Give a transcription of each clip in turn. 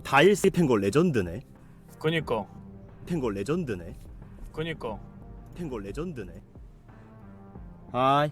다일스 펜거 레전드네. 그니까 펜거 레전드네. 그니까 펜거 레전드네. 하이.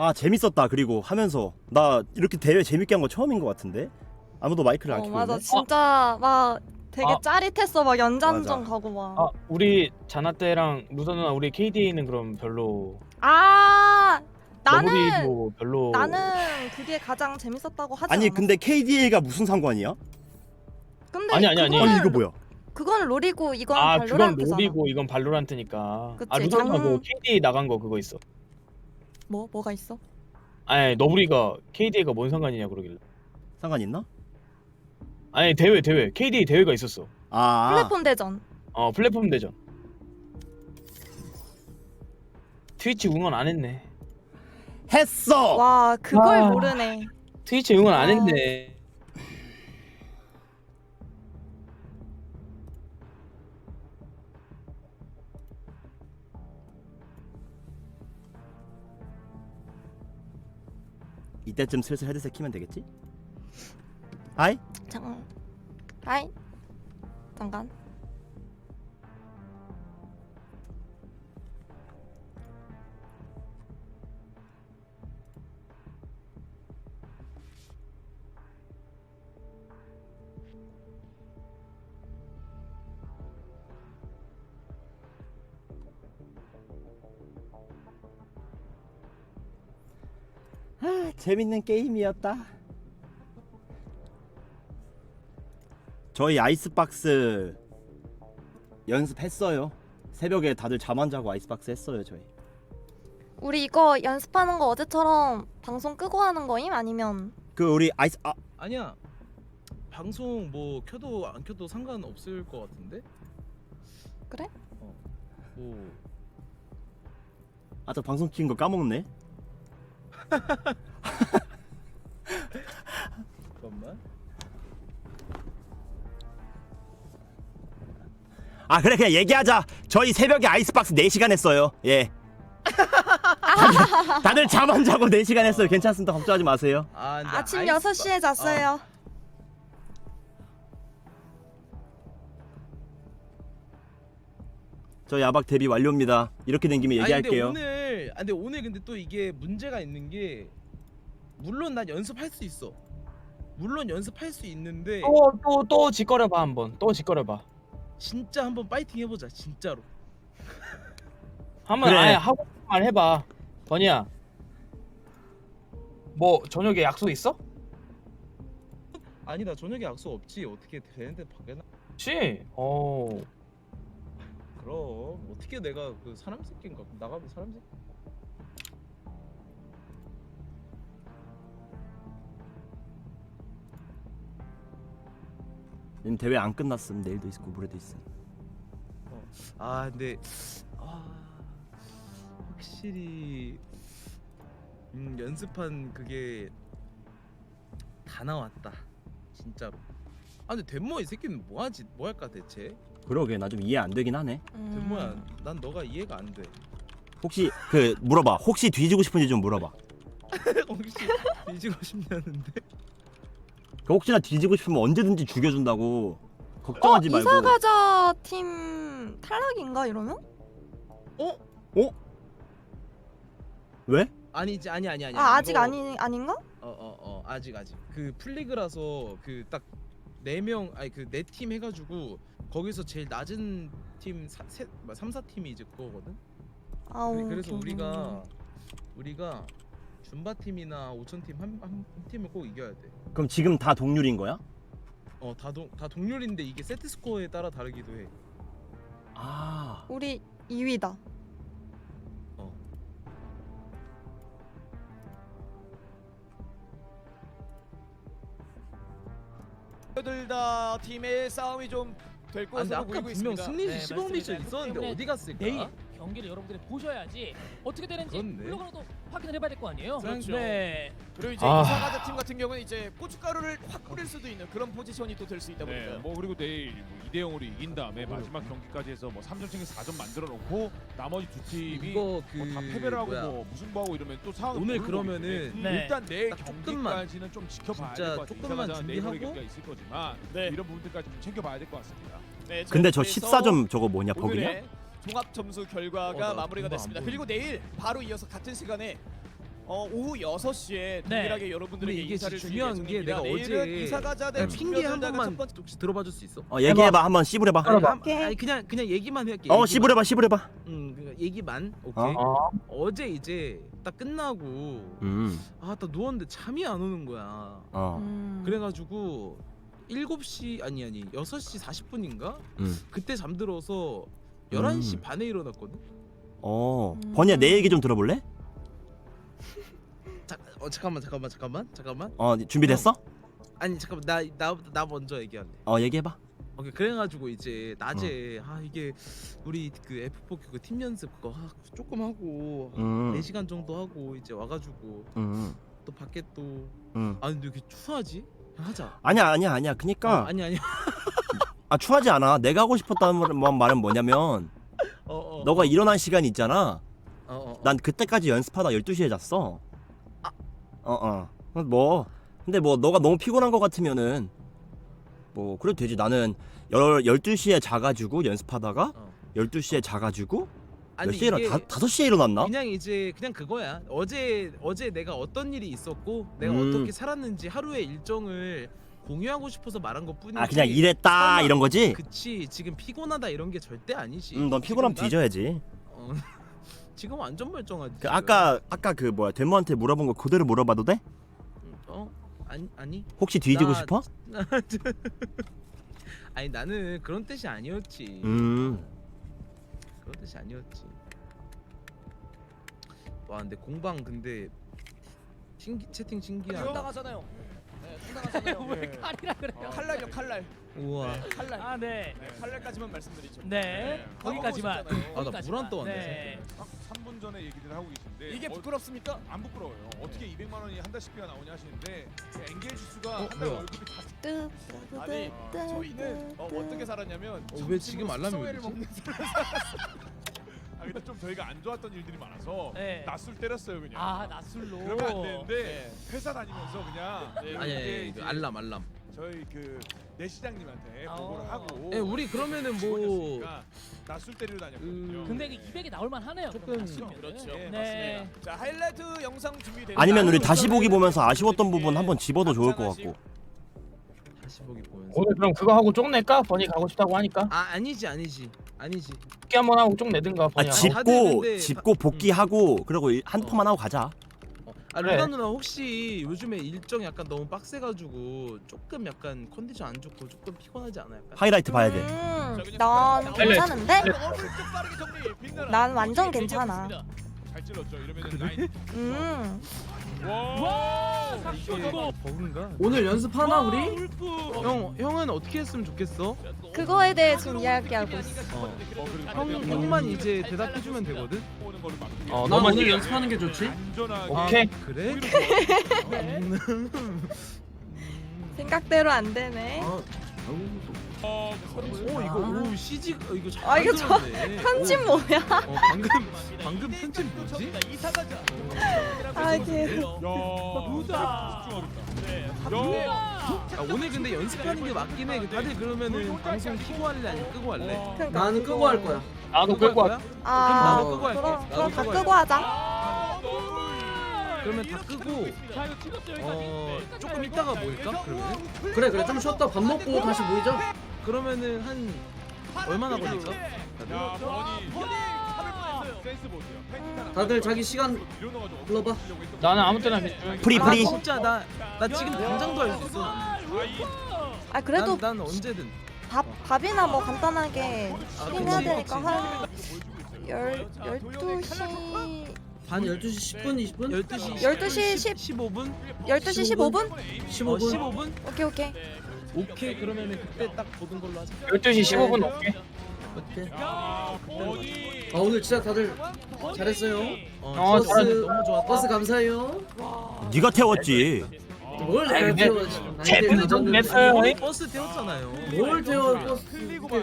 아 재밌었다. 그리고 하면서 나 이렇게 대회 재밌게 한 거 처음인 것 같은데 아무도 마이크를 안어 켜고 맞아 있네. 진짜 막 되게 아. 짜릿했어 막 연장전 맞아. 가고 막. 아 우리 자나 때랑 루다 누나 우리 KDA는 그럼 별로 아 나는 너구리도 별로 나는 그게 가장 재밌었다고 하지 아니 않았어. 근데 KDA가 무슨 상관이야? 근데 아니, 아니, 아니. 그거는 아니 이거 뭐야? 그건 롤이고 이건 아 그건 발로란트잖아. 롤이고 이건 발로란트니까 그치, 아 루다 누나 장- 뭐 KDA 나간 거 그거 있어 뭐 뭐가 있어? 아니 너구리가 KDA가 뭔 상관이냐 그러길래 상관 있나? 아니 대회 대회 KDA 대회가 있었어 아 플랫폼 대전. 어 플랫폼 대전 트위치 응원 안 했네 했어. 와 그걸 아. 모르네. 트위치 응원 안 아. 했네 이때쯤 슬슬 헤드셋 키면 되겠지? 하이. 잠깐. 아이. 잠깐. 재밌는 게임이었다. 저희 아이스박스 연습했어요. 새벽에 다들 잠 안 자고 아이스박스 했어요, 저희. 우리 이거 연습하는 거 어제처럼 방송 끄고 하는 거임 아니면 그 우리 아이스 아, 아니야 방송 뭐 켜도 안 켜도 상관없을 것 같은데 그래? 어뭐 아, 저 방송 킨 거 까먹네. 아, 그래 그냥 얘기하자. 저희 새벽에 아이스박스 4시간 했어요. 예. 다들, 다들 잠 안 자고 4시간 했어요. 괜찮습니다. 걱정하지 마세요. 아 근데 아침 아이스- 6시에 잤어요. 저 야박 데뷔 완료입니다. 이렇게 된 김에 아니 얘기할게요. 근데 오늘 아 근데 오늘 근데 또 이게 문제가 있는 게 물론 난 연습할 수 있어 물론 연습할 수 있는데 또 또 또 짓거려봐 한번 또 짓거려봐 진짜 한번 파이팅 해보자 진짜로. 한번 그래. 아예 하고 싶은 말 해봐. 버니야. 뭐 저녁에 약속 있어? 아니 나 저녁에 약속 없지. 어떻게 되는데 밖에 나 그치 어. 그럼. 어떻게 내가 그 사람 새끼인가? 나가면 사람 새끼 님 대회 안 끝났음. 내일도 있고 모레도 있음. 아 근데 아 확실히 음 연습한 그게 다 나왔다 진짜로 아 근데 덴모 이 새끼는 뭐하지 뭐할까 대체 그러게 나 좀 이해 안 되긴 하네. 음. 덴모야 난 너가 이해가 안 돼 혹시 그 물어봐. 혹시 뒤지고 싶은지 좀 물어봐. 혹시 뒤지고 싶냐는데 그 혹시나 뒤지고 싶으면 언제든지 죽여준다고 어, 걱정하지 말고. 이사 가자 팀 탈락인가 이러면? 어 왜? 아니지 아니 아니 아니 아 아직 이거- 아니 아닌가? 어어 어 아직 아직 그 플리그라서 그 딱 네 명 아니 그 네 팀 해가지고 거기서 제일 낮은 팀 사, 세, 3, 4 팀이 이제 그거거든 아 그래, 오케이, 그래서 오케이. 우리가 우리가 줌바 팀이나 오천 팀한 한 팀을 꼭 이겨야 돼. 그럼 지금 다 동률인 거야? 어다동다 동률인데 이게 세트 스코어에 따라 다르기도 해. 아 우리 2위다. 둘다 팀의 싸움이 좀 될 아, 근데 것으로 아까 보이고 분명 있습니다. 승리 네, 시범 미션. 있었는데 때문에 어디 갔을까? 내일 경기를 여러분들이 보셔야지 어떻게 되는지 그렇네. 블로그로도 확인을 해봐야 될 거 아니에요. 그렇죠. 네. 그리고 이제 아. 이사가자 팀 같은 경우는 이제 고춧가루를 확 뿌릴 수도 있는 그런 포지션이 또 될 수 있다 네, 보니까. 뭐 그리고 내일 뭐 2대 0으로 이긴 다음에 마지막 경기까지 해서 뭐 3점승에서 4점 만들어 놓고 나머지 두 팀이 이거 그 뭐다 패배를 하고 뭐야. 뭐 무승부하고 이러면 또 상황 오늘 그러면은 네. 일단 내일 딱 조금만, 경기까지는 좀 지켜봐야 진짜 될것 같아요. 조금만 이사가자는 내일 모레 준비하고 경기가 있을 거지만 네. 이런 부분들까지 좀 챙겨봐야 될 것 같습니다. 네, 자, 근데 저 그래서 14점 저거 뭐냐 버그냐? 오늘의 종합 점수 결과가 어, 나 마무리가 됐습니다. 안 그리고 내일 바로 이어서 같은 시간에 어, 오후 6시에 동일하게 여러분들에게 근데 이게 인사를 중요한 게 내가 예정입니다. 어제 내일은 이사가자 대 그냥 핑계 한 번만 첫 번째 혹시 들어봐 줄 수 있어? 어 얘기해봐 한번. 아니, 한- 오케이. 아니 그냥 그냥 얘기만 할게. 어. 씨부려봐 씨부려봐. 응, 그러니까 얘기만. 오케이. 어? 어? 제 이제 딱 끝나고 음. 아, 나 누웠는데 잠이 안 오는 거야. 어. 음. 그래가지고 7시 아니 아니 6시 40분인가? 음. 그때 잠들어서 11시 음. 반에 일어났거든. 어. 음. 버니야 내 얘기 좀 들어볼래? 자, 어 잠깐만 잠깐만 잠깐만 잠깐만. 어 준비됐어? 아니 잠깐만 나 나 나 먼저 얘기할래. 어 얘기해봐. 오케이 그래가지고 이제 낮에 아 이게 우리 그 F4 그팀 연습 그거 아, 조금 하고 음. 4시간 정도 하고 이제 와가지고 음. 또 밖에 또 음. 아 근데 왜 이렇게 추하지? 하자. 아니야 아니야 아니야. 그니까 어, 아니 아니. 아 추하지 않아. 내가 하고 싶었다는 말- 말은 뭐냐면 어, 어. 너가 일어난 시간이 있잖아. 어, 어, 어. 난 그때까지 연습하다 12시에 잤어. 아. 어, 어. 뭐 근데 뭐 너가 너무 피곤한 것 같으면은 뭐 그래도 되지. 나는 열 12시에 자 가지고 연습하다가 어. 12시에 자 가지고 몇 아니 시에 일어 이게 다, 5시에 일어났나? 그냥 이제 그냥 그거야. 어제 어제 내가 어떤 일이 있었고 내가 음. 어떻게 살았는지 하루의 일정을 공유하고 싶어서 말한 것 뿐이지. 아 그냥 이랬다 설마 이런 거지? 그치 지금 피곤하다 이런 게 절대 아니지. 음, 넌 피곤하면 지금 난- 뒤져야지. 어, 지금 완전 멀쩡하지. 그 지금. 아까 아까 그 뭐야 데모한테 물어본 거 그대로 물어봐도 돼? 음, 어 아니 아니 혹시 뒤지고 나- 싶어? 아니 나는 그런 뜻이 아니었지. 음. 그런 뜻이 아니었지. 와 근데 공방 근데 신기 채팅 신기하다. 상당하잖아요. 네, 상당하잖아요. 왜 네. 칼이라 그래요? 칼날요 칼날. 우와. 네, 칼날. 아 네. 네, 칼날까지만 말씀드리죠. 네. 거기까지만. 먹어보셨잖아요. 아, 나 물안 떠왔네, 네. 3분 전에 얘기를 하고 계신데 이게 어, 부끄럽습니까? 안 부끄러워요. 어떻게 200만 원이 한 달씩비가 나오냐 하시는데 그 엔게이지 수가 어, 한 달 뭐야? 월급이 다 아니, 뜨, 저희는 어, 뜨. 어떻게 살았냐면 어, 왜 지금 알람이 울리지? 먹는 아 근데 좀 저희가 안 좋았던 일들이 많아서 네. 낮술 때렸어요 그냥. 아 낮술로. 그러면 안 되는데 네. 회사 다니면서 그냥 네. 아니 이게 아니 이제 그 알람 알람. 저희 그 내시장님한테 어. 보고를 하고 예, 우리 그러면은 뭐 직원이었으니까 낮술 때리러 다녔거든요. 음, 근데 그 200이 나올 만 하네요. 조금- 그렇죠. 네. 맞습니다. 자 하이라이트 영상 준비됩니다. 아니면 우리 다시 보기 보면서 아쉬웠던 부분 한번 집어도 좋을 것 같고. 다시 보기 보면서. 오늘 그럼 그거 하고 쪽 낼까? 버니 가고 싶다고 하니까 아 아니지 아니지 아니지. 복귀 한번 하고 쪽 내든가 아 버니 하고. 다들 짚고 짚고 복귀하고 그리고 일- 한 어. 판만 하고 가자. 어. 아 그래. 루나 누나 혹시 요즘에 일정 약간 너무 빡세가지고 조금 약간 컨디션 안 좋고 조금 피곤하지 않아 약간? 하이라이트 봐야 돼. 음, 괜찮은데? 난 완전 괜찮아. 얘 음. 와. 아, 버그인가? 오늘 연습하나 우리? 형 형은 어떻게 했으면 좋겠어? 그거에 대해 지금 이야기하고 있어. 어. 형 형만 이제 대답해주면 되거든. 어, 난 너만 오늘 얘기- 연습하는 게 좋지? 안전하게. 오케이. 아, 그래? 생각대로 안 되네. 아, 어, 오 이거 오 CG 어, 이거 잘 아, 이거 저- 만들었네. 편집 어, 뭐야? 어, 방금 방금 편집 뭐지? 아, 걔. 야. 누다. 집중하겠다. 야. 아, 오늘 근데 연습하는 게 맞긴 해. 다들 그러면은 방송 키고 할래 아니면 끄고 할래? 그러니까 나는 끄고 할 거야. 나도 끄고 끌고 할 와. 거야? 아, 나도 끄고 할게. 그럼 나도 그럼 다 끄고 끄고. 하자. 그러면 다 끄고. 어 조금 이따가. 모일까? 그러면 그래 그래 좀 쉬었다 밥 먹고 다시 모이자. 그러면은 한 얼마나 걸릴까? 야, 버니. 센스 보세요. 펜타는 다들 자기 시간 밀어넣어가지고 불러봐. 나는 아무 때나 그- 프리 나 프리 진짜 나 나 지금 당장도 할 수 있어. 아 그래도 난, 난 언제든. 밥 밥이나 뭐 간단하게 아, 해야 되니까 그치. 한 열, 12시 반 12시 10분 20분? 12시 12시 10 15분? 12시 15분? 15분? 15분? 오케이 오케이 오케이 그러면은 그때 딱 보던 걸로 하자. 12시 15분 오케이 오케이. 아 오늘 진짜 다들 잘했어요. 어, 어, 버스. 너무 좋았다. 버스 감사해요. 네가 태웠지 뭘 내가 근데 태워 제대로 좀다 냈어요. 버스 태웠잖아요. 뭘 태워 버스.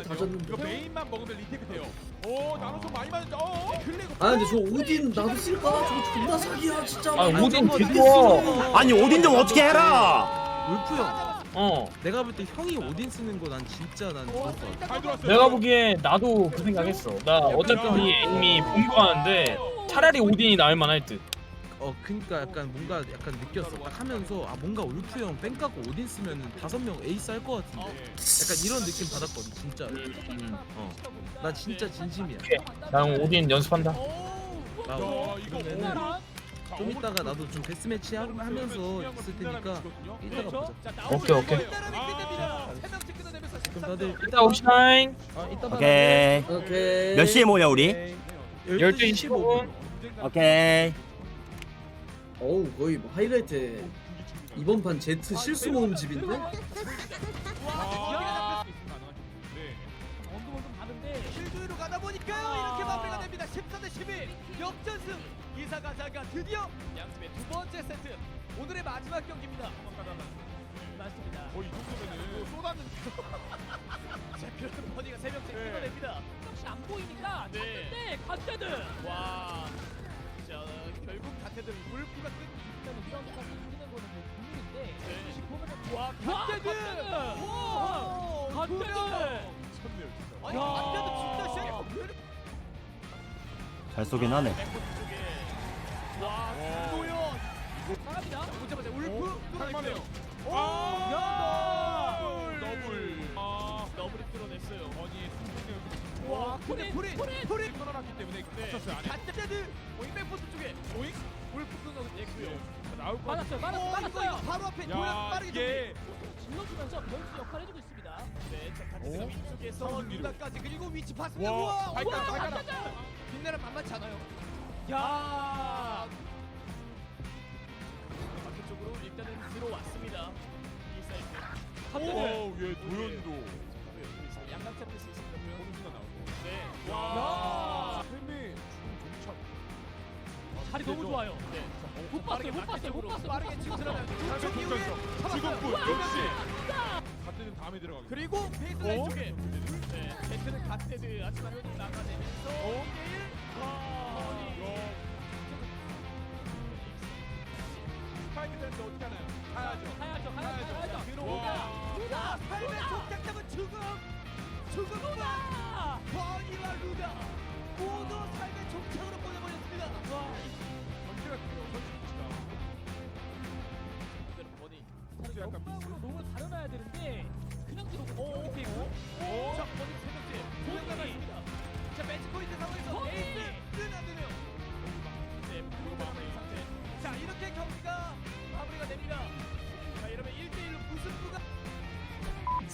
다 졌는데. 이거 메인만 먹으면 리테이크 돼요. 오, 나눠 좀 많이 맞았죠. 어, 아 근데 저 오딘 나도 쓸까? 저거 존나 사기야 진짜. 아 오딘 뒤집어 아니 오딘 좀 어떻게 해라 울프 형. 어 내가 볼 때 형이 오딘 쓰는 거 난 진짜 난 좋았어. 잘 들어왔어요. 내가 보기에 나도 그 생각했어 나 어차피 이미 본거 하는데 차라리 오딘이 나을 만할 듯 어 그니까 약간 뭔가 약간 느꼈어. 딱 하면서 아 뭔가 울프 형 뺑까고 오딘 쓰면은 다섯 명 에이스 할 것 같은데. 약간 이런 느낌 받았거든 진짜. 음, 어. 나 진짜 진심이야. 난 오딘 연습한다 나 야, 이거 오라. 좀 이따가 나도 좀 데스매치 하- 하면서 있을 테니까 이따가 보자. 오케이 오케이 그럼 다들 이따 아 봐. 오케이 오케이. 몇 시에 모여 우리 12시 15분 오케이 어우 거의 뭐 하이라이트 이번 판 제트 실수 모음 집인데? 아, 네. 실두로 가다 보니까요 이렇게 마무리가 됩니다 14대 11 역전승 이사가자가 드디어 양팀의 두 번째 세트 오늘의 마지막 경기입니다 맞습니다. 어, 이 정도면은 쏟았는 자 그런 버니가 세 명째 네. 끊어냅니다 혹시 안 보이니까 네. 네 갓데드 와 자, 결국 같애들 울프가 끊 일단은 이라운드까지 이기는 거는 뭐 네. 혹시 보면은 와 와, 갓데드 갓데드! 오 갓데드! 쳤네요, 진짜. 아니 야. 갓데드 진짜 쉐이크 잘 쏘긴 하네 와 김도현 나갑니다. 보자마자 울프 할만해요. 오! 아, 야! 더블. 아, 더블을 뚫어냈어요 버니 승부력 와 근데 프린, 프린 프린! 프린 끊어놨기 때문에 네. 갇혔어요. 갓데드 오잉 백포트 쪽에 오잉 울프 끊어냈고요 자, 나올 거 맞았어요. 맞았, 맞았어요. 이거 바로 앞에 도약 야, 빠르게 질러주면서 변수 역할 해주고 있습니다. 네, 자 갓데드가 오? 위쪽에서. 루다까지 그리고 위치 봤습니다. 와, 발가락, 발가락. 빛나는 만만치 않아요. 야. 마켓 쪽으로 일단은 들어왔습니다. 이 사이트. 오, 예, 도현도 양각 잡힐 수 있습니다. 도현. 순간 나오고. 네. 와. 햄이 중차. 자리 너무 좋아요. 네. 못 봤어요. 못 봤어요. 못 봤어요. 빠르게 치고 들어가요. 지금 저 이후에 지금 잡았어요. 역시. 갓대는 다음에 들어가고. 그리고 페이스 어? 라인 쪽에 네, 배트는 하지만 현이 나가내면서 5대1 와 스파이크들한테 어떻게 하나요? 가야죠. 가야죠. 가야죠. 가야죠. 들어오다 루다 8배 속작잡은 죽음 죽음과 버니와 루다 모두 8배 총창으로 보내버렸습니다 와 전체가 그대로 버니 역방으로 롱을 가려놔야 되는데 그냥 들어오고 오, 있고. 오, 자 버니 세 번째 남았습니다 자 매치 포인트 상황에서! 에이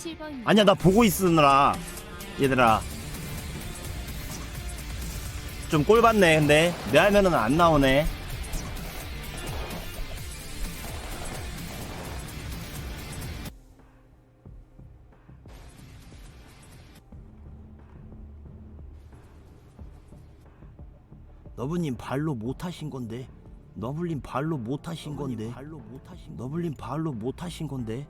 7번 아니야 나 보고 있으느라. 얘들아. 좀꼴 받네 근데. 내 화면은 안 나오네. 너블님 발로 못 하신 건데. 너블님 발로 못 하신 건데. 너블님 발로 못 하신 건데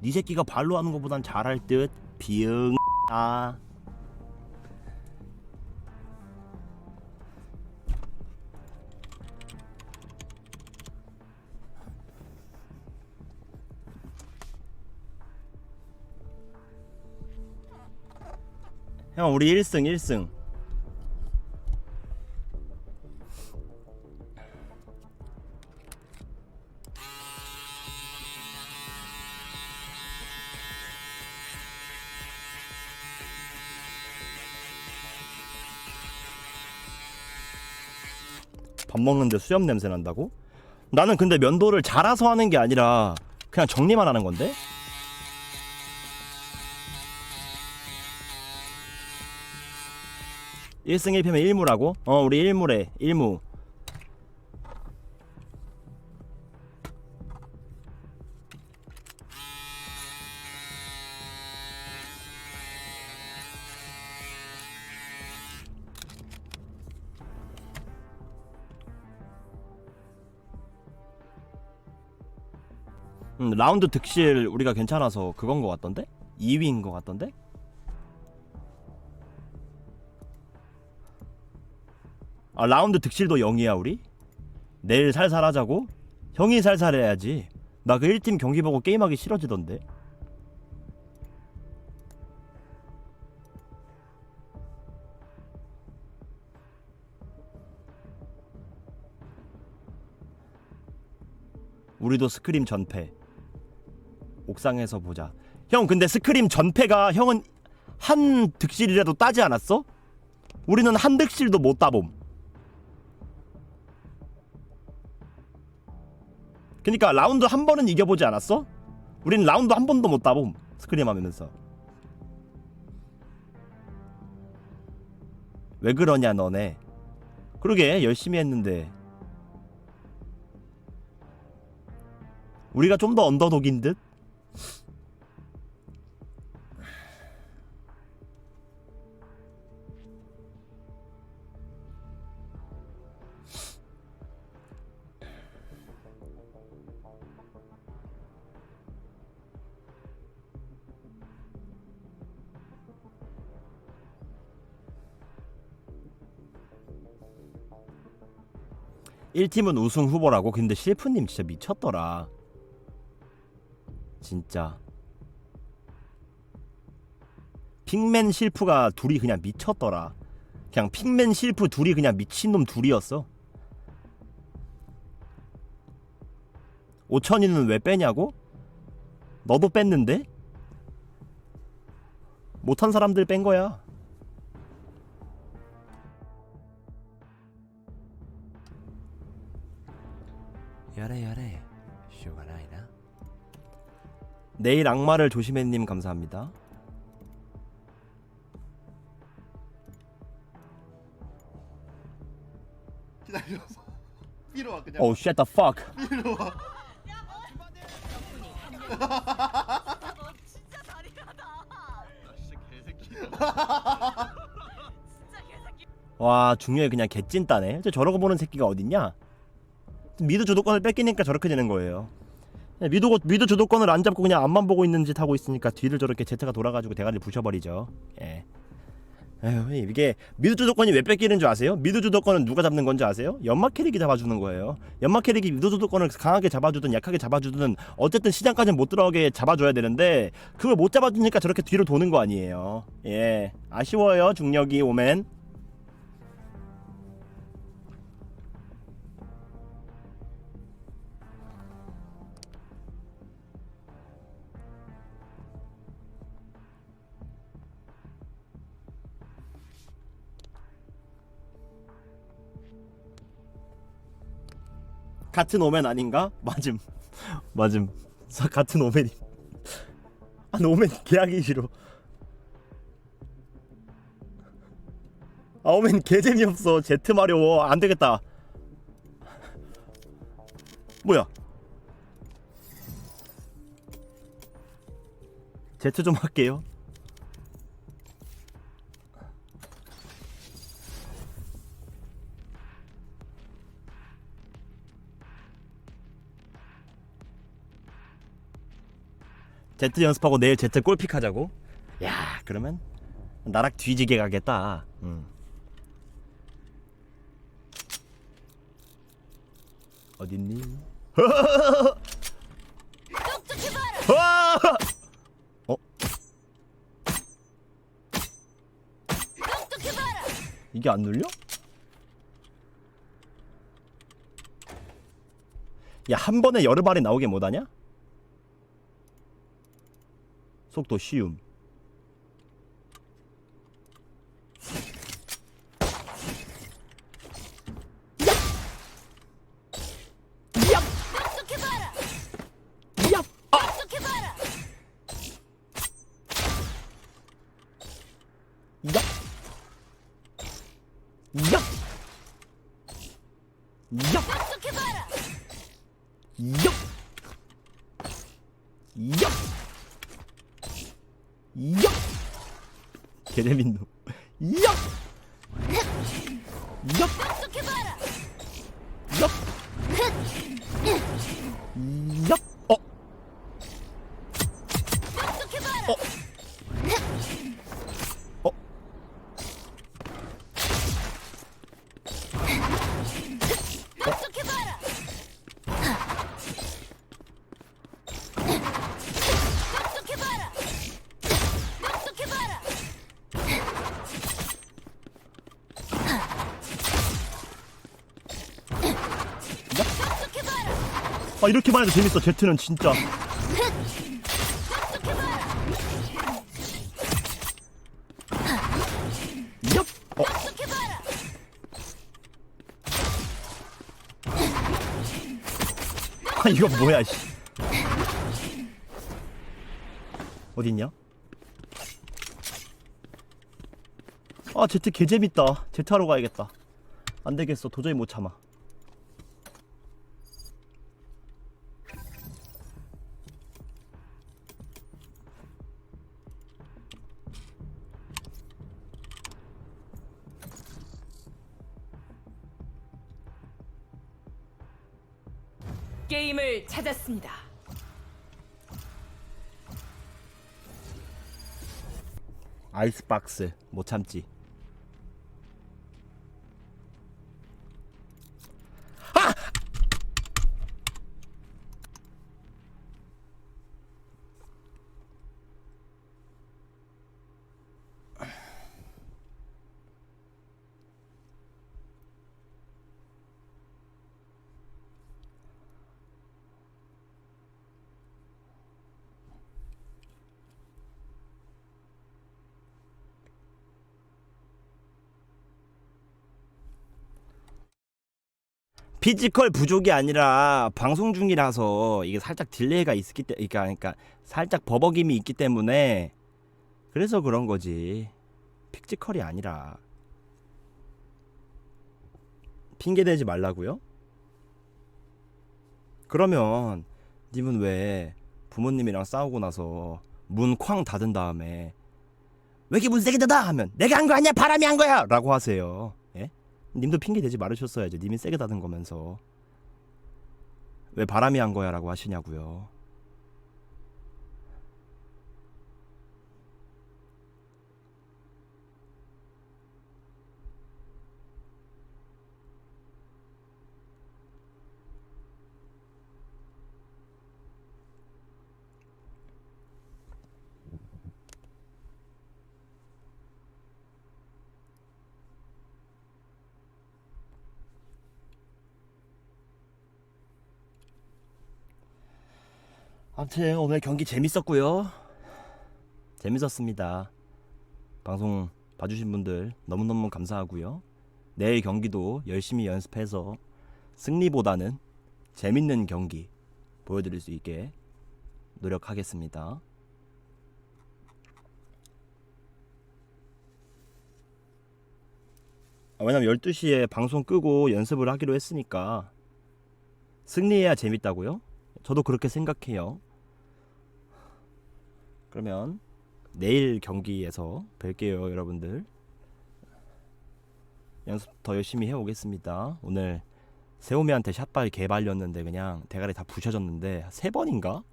네 새끼가 발로 하는 것보단 잘할 듯. 비응 아 형 우리 1승 1승 밥 먹는데 수염 냄새 난다고? 나는 근데 면도를 잘아서 하는 게 아니라 그냥 정리만 하는 건데? 일승일패면 1무라고? 어 우리 1무래 1무 라운드 득실 우리가 괜찮아서 그건 거 같던데? 2위인 거 같던데? 아 라운드 득실도 0이야 우리? 내일 살살 하자고? 형이 살살 해야지 나 그 1팀 경기 보고 게임하기 싫어지던데 우리도 스크림 전패 옥상에서 보자 형 근데 스크림 전패가 형은 한 득실이라도 따지 않았어? 우리는 한 득실도 못 따봄 그니까 라운드 한 번은 이겨보지 않았어? 우린 라운드 한 번도 못 따봄 스크림 하면서 왜 그러냐 너네 그러게 열심히 했는데 우리가 좀 더 언더독인 듯? 일팀은 우승 후보라고 근데 실프님 진짜 미쳤더라 진짜. 핑맨 실프가 둘이 그냥 미쳤더라. 그냥 핑맨 실프 둘이 그냥 미친놈 둘이었어. 5천이는 왜 빼냐고? 너도 뺐는데? 못한 사람들 뺀 거야. 야래 야래 내일 악마를 조심해님 감사합니다. 기다려서 삐로 와 그냥 Oh shut the fuck. 삐로 와 진짜 잔인하다. 진짜 개새끼 와 중요해 그냥 개찐따네. 저 저러고 보는 새끼가 어딨냐? 미드 주도권을 뺏기니까 저렇게 되는 거예요. 네, 미드 미드 주도권을 안 잡고 그냥 앞만 보고 있는 짓 하고 있으니까 뒤를 저렇게 제트가 돌아가지고 대가리를 부셔버리죠. 예. 에휴 이게 미드 주도권이 왜 뺏기는 줄 아세요? 미드 주도권은 누가 잡는 건지 아세요? 연막 캐릭이 잡아주는 거예요. 연막 캐릭이 미드 주도권을 강하게 잡아주든 약하게 잡아주든 어쨌든 시장까지는 못 들어가게 잡아줘야 되는데 그걸 못 잡아주니까 저렇게 뒤로 도는 거 아니에요. 예 아쉬워요 중력이 오맨. 같은 오맨 아닌가? 맞음. 맞음. 사- 같은 오맨이. 아 오맨 개하기 싫어. 아 오맨 개 재미 없어. 제트 마려워. 안 되겠다. 뭐야? 제트 좀 할게요 제트 연습하고 내일 제트 골픽 하자고? 야 그러면 나락 뒤지게 가겠다 응. 어딨니? 와! 어? 이게 안 눌려? 야 한 번에 여러 발이 나오게 못하냐? 속도 쉬움 야! 야! 얍! 얍! 개재밌노 얍! 얍! 얍! 얍! 어? 어? 어? 아 이렇게만 해도 재밌어. 제트는 진짜. 얍! 어. 아 이거 뭐야 씨. 어딨냐? 아 제트 개재밌다. 제트 하러 가야겠다. 안되겠어. 도저히 못 참아 게임을 찾았습니다. 아이스박스 못 참지 피지컬 부족이 아니라 방송 중이라서 이게 살짝 딜레이가 있기 때 그러니까, 그러니까 살짝 버벅임이 있기 때문에 그래서 그런 거지. 피지컬이 아니라. 핑계 대지 말라고요? 그러면 님은 왜 부모님이랑 싸우고 나서 문 쾅 닫은 다음에 왜 이렇게 문 세게 닫아? 하면 내가 한 거 아니야. 바람이 한 거야. 라고 하세요. 예? 님도 핑계 대지 말으셨어야죠. 님이 세게 닫은 거면서 왜 바람이 한 거야라고 하시냐고요. 아무튼 오늘 경기 재밌었고요. 재밌었습니다. 방송 봐주신 분들 너무너무 감사하고요. 내일 경기도 열심히 연습해서 승리보다는 재밌는 경기 보여드릴 수 있게 노력하겠습니다. 아, 왜냐면 12시에 방송 끄고 연습을 하기로 했으니까 승리해야 재밌다고요? 저도 그렇게 생각해요. 그러면 내일 경기에서 뵐게요, 여러분들. 연습 더 열심히 해오겠습니다. 오늘 세오미한테 샷발 개발렸는데 그냥 대가리 다 부셔졌는데 세 번인가?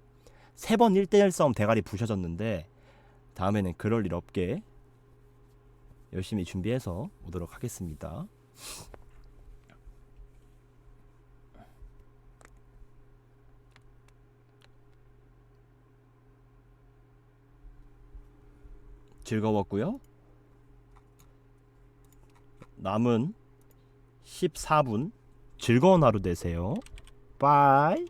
세 번 1대1 싸움 대가리 부셔졌는데 다음에는 그럴 일 없게 열심히 준비해서 오도록 하겠습니다. 즐거웠고요. 남은 14분 즐거운 하루 되세요. 빠이.